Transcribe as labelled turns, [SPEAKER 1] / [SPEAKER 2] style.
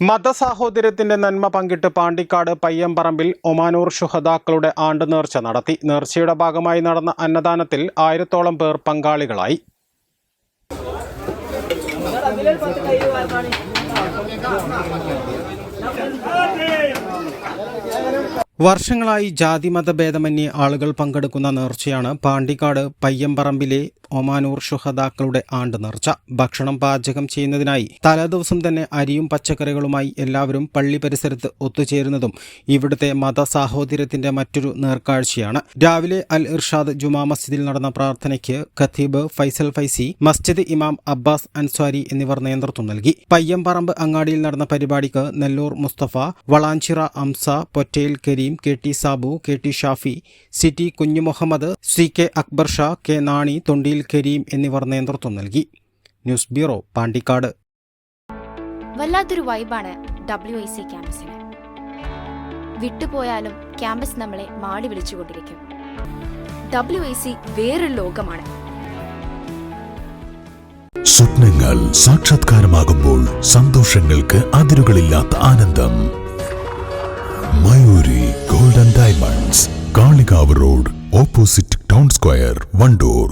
[SPEAKER 1] മതസാഹോദര്യത്തിന്റെ നന്മ പങ്കിട്ട് പാണ്ടിക്കാട് പയ്യമ്പറമ്പിൽ ഒമാനൂർ ശുഹദാക്കളുടെ ആണ്ട് നേർച്ച നടത്തി. നേർച്ചയുടെ ഭാഗമായി നടന്ന അന്നദാനത്തിൽ ആയിരത്തോളം പേർ പങ്കാളികളായി. വർഷങ്ങളായി ജാതിമത ഭേദമന്യേ ആളുകൾ പങ്കെടുക്കുന്ന നേർച്ചയാണ് പാണ്ടിക്കാട് പയ്യമ്പറമ്പിലെ ഒമാനൂർ ശുഹദാക്കളുടെ ആണ്ട് നേർച്ച. ഭക്ഷണം പാചകം ചെയ്യുന്നതിനായി തലേദിവസം തന്നെ അരിയും പച്ചക്കറികളുമായി എല്ലാവരും പള്ളി പരിസരത്ത് ഒത്തുചേരുന്നതും ഇവിടുത്തെ മത സാഹോദര്യത്തിന്റെ മറ്റൊരു നേർക്കാഴ്ചയാണ്. രാവിലെ അൽ ഇർഷാദ് ജുമാ മസ്ജിദിൽ നടന്ന പ്രാർത്ഥനയ്ക്ക് ഖത്തീബ് ഫൈസൽ ഫൈസി മസ്ജിദ് ഇമാം അബ്ബാസ് അൻസ്വാരി എന്നിവർ നേതൃത്വം നൽകി. പയ്യമ്പറമ്പ് അങ്ങാടിയിൽ നടന്ന പരിപാടിക്ക് Nellur Musthafa Valanchira Amsa Pottayil Kareem K T Sabu K T Shafi City Kunhu Muhammed C K Akbar Sha K Nani Thondiyil Kareem എന്നിവർ നേതൃത്വം നൽകി. News bureau Pandikkad.
[SPEAKER 2] വല്ലാത്തൊരു വൈബാണ് ഡബ്ല്യു ഐ സി ക്യാമ്പസിന്. വിട്ടുപോയാലും ക്യാമ്പസ് നമ്മളെ മാടി വിളിച്ചുകൊണ്ടിരിക്കും. ഡബ്ല്യു ഐ സി വേറൊരു ലോകമാണ്.
[SPEAKER 3] സ്വപ്നങ്ങൾ സാക്ഷാത്കാരമാകുമ്പോൾ സന്തോഷങ്ങൾക്ക് അതിരുകളില്ലാത്ത ആനന്ദം. Mayuri golden diamonds Kalikavu road opposite town square Wandoor.